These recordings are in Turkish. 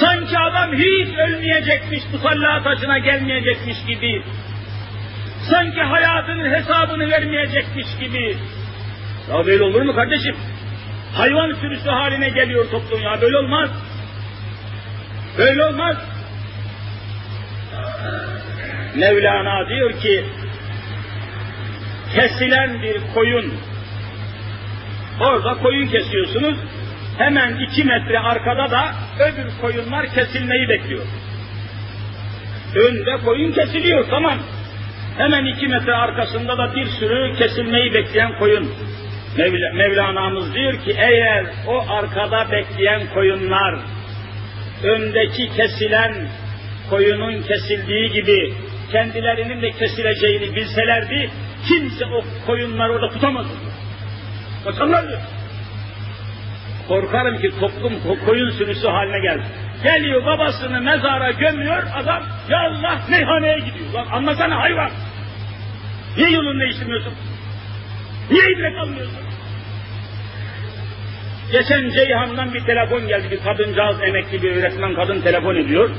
Sanki adam hiç ölmeyecekmiş, musalla taşına gelmeyecekmiş gibi. Sanki hayatının hesabını vermeyecekmiş gibi. Ya böyle olur mu kardeşim? Hayvan sürüsü haline geliyor toplum ya, böyle olmaz. Böyle olmaz. Mevlana diyor ki, kesilen bir koyun, orada koyun kesiyorsunuz, hemen iki metre arkada da öbür koyunlar kesilmeyi bekliyor. Önde koyun kesiliyor, tamam. Hemen iki metre arkasında da bir sürü kesilmeyi bekleyen koyun. Mevla, Mevlana'mız diyor ki eğer o arkada bekleyen koyunlar öndeki kesilen koyunun kesildiği gibi kendilerinin de kesileceğini bilselerdi kimse o koyunları orada tutamaz. Kaçarlar diyor. Korkarım ki toplum ko- koyun sürüsü haline geldi. Geliyor babasını mezara gömüyor adam ya Allah meyhaneye gidiyor. Lan anlasana hayvan. Niye yolunu değiştirmiyorsun? Niye ibret almıyorsun? Geçen Ceyhan'dan bir telefon geldi. Bir kadıncağız emekli bir öğretmen kadın telefon ediyor.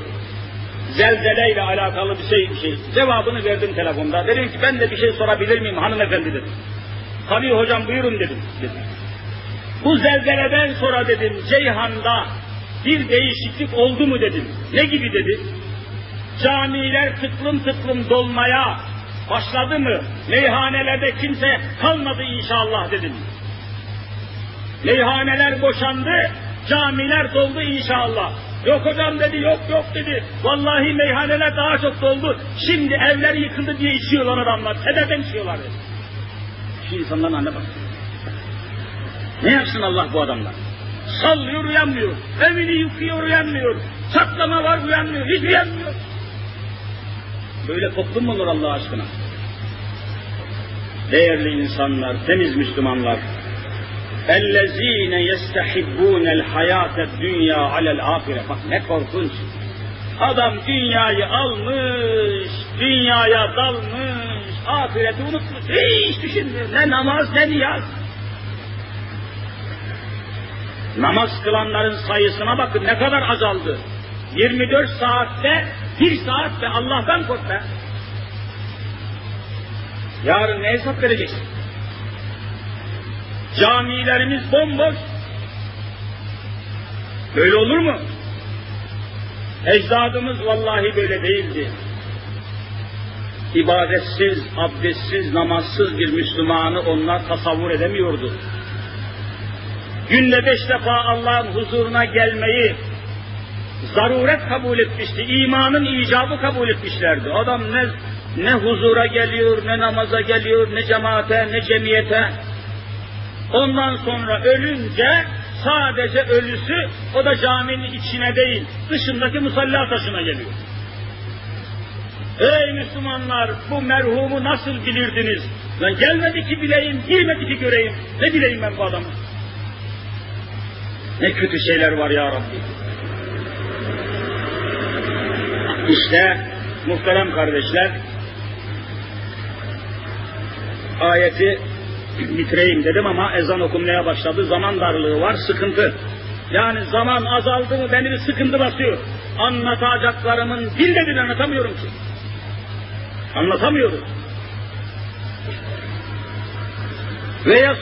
Zelzeleyle alakalı bir şey, bir şey. Cevabını verdim telefonda. Dedim ki ben de bir şey sorabilir miyim hanımefendi dedim. Tabii hocam buyurun dedim. dedim. Bu zelzeleden sonra dedim Ceyhan'da bir değişiklik oldu mu dedim. Ne gibi dedi. Camiler tıklım tıklım dolmaya başladı mı? Meyhanelerde kimse kalmadı inşallah dedim. Meyhaneler boşandı, camiler doldu inşallah. Yok hocam dedi, yok yok dedi. Vallahi meyhaneler daha çok doldu. Şimdi evler yıkıldı diye içiyorlar adamlar. Sebepten içiyorlar dedi. Şu insanların anne bak. Ne yapsın Allah bu adamlar? Sallıyor uyanmıyor. Evini yıkıyor uyanmıyor. Çatlama var uyanmıyor. Hiç uyanmıyor. Böyle toplum mu olur Allah aşkına? Değerli insanlar, temiz Müslümanlar, اَلَّذ۪ينَ يَسْتَحِبُّونَ الْحَيَاةَ الدُّنْيَا عَلَى الْآخِرَةِ Bak ne korkunç. Adam dünyayı almış, dünyaya dalmış, ahireti unutmuş, hiç düşünmüyor. Ne namaz ne niyaz. Namaz kılanların sayısına bakın ne kadar azaldı. 24 saatte bir saat ve Allah'tan kork be. Yarın ne hesap vereceksin? Camilerimiz bomboş. Böyle olur mu? Ecdadımız vallahi böyle değildi. İbadetsiz, abdestsiz, namazsız bir Müslümanı onlar tasavvur edemiyordu. Günde beş defa Allah'ın huzuruna gelmeyi zaruret kabul etmişti. İmanın icabı kabul etmişlerdi. Adam ne ne huzura geliyor, ne namaza geliyor, ne cemaate, ne cemiyete. Ondan sonra ölünce sadece ölüsü o da caminin içine değil, dışındaki musalla taşına geliyor. Ey Müslümanlar bu merhumu nasıl bilirdiniz? Lan gelmedi ki bileyim, girmedi ki göreyim. Ne bileyim ben bu adamı? Ne kötü şeyler var ya Rabbi. İşte muhterem kardeşler, ayeti bitireyim dedim ama ezan okunmaya başladı. Zaman darlığı var, sıkıntı. Yani zaman azaldı mı beni bir sıkıntı basıyor. Anlatacaklarımın dilde bile anlatamıyorum ki. Anlatamıyorum. Veya